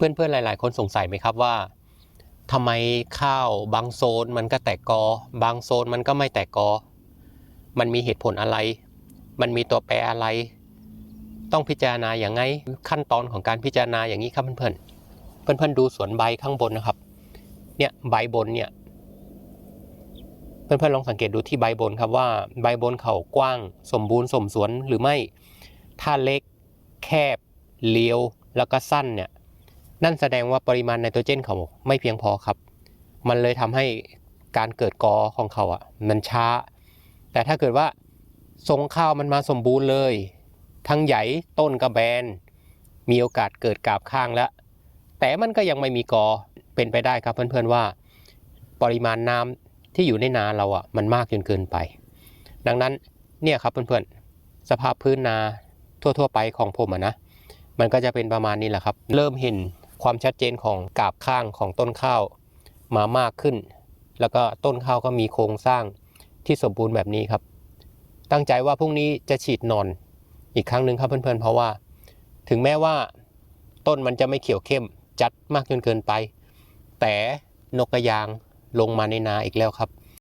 เพื่อนๆหลาย ๆ คนสงสัยไหมครับว่าทำไมข้าวบางโซนมันก็แตกกอ บางโซนมันก็ไม่แตกกอ มันมีเหตุผลอะไร มันมีตัวแปรอะไร ต้องพิจารณาอย่างไงขั้นตอนของการพิจารณาอย่างนี้ครับเพื่อนๆเพื่อนๆดูสวนใบข้างบนนะครับ เนี่ยใบบนเนี่ยเพื่อนๆลองสังเกตดูที่ใบบนครับว่าใบบนเขากว้าง สมบูรณ์สมสวนหรือไม่ ถ้าเล็กแคบเลี้ยวแล้วก็สั้นเนี่ย นั่นแสดงว่าปริมาณไนโตรเจนเขาไม่เพียงพอครับ มันเลยทำให้การเกิดกอของเขาอะมันช้า แต่ถ้าเกิดว่าทรงข้าวมันมาสมบูรณ์เลย ทั้งใหญ่ต้นกระแบน มีโอกาสเกิดกาบข้างแล้ว แต่มันก็ยังไม่มีกอเป็นไปได้ครับเพื่อนๆว่า ปริมาณน้ำที่อยู่ในนาเราอะมันมากจนเกินไป ดังนั้นเนี่ยครับเพื่อนๆสภาพพื้นนาทั่วๆไปของผมอะนะมันก็จะเป็นประมาณนี้แหละครับ เริ่มเห็น ความชัดเจนของกาบข้างของต้นข้าวมามากขึ้น แล้วก็ต้นข้าวก็มีโครงสร้างที่สมบูรณ์แบบนี้ครับ ตั้งใจว่าพรุ่งนี้จะฉีดนอนอีกครั้งหนึ่งครับเพื่อนๆ เพราะว่า ถึงแม้ว่าต้นมันจะไม่เขียวเข้มจัดมากจนเกินไป แต่นกกระยางลงมาในนาอีกแล้วครับ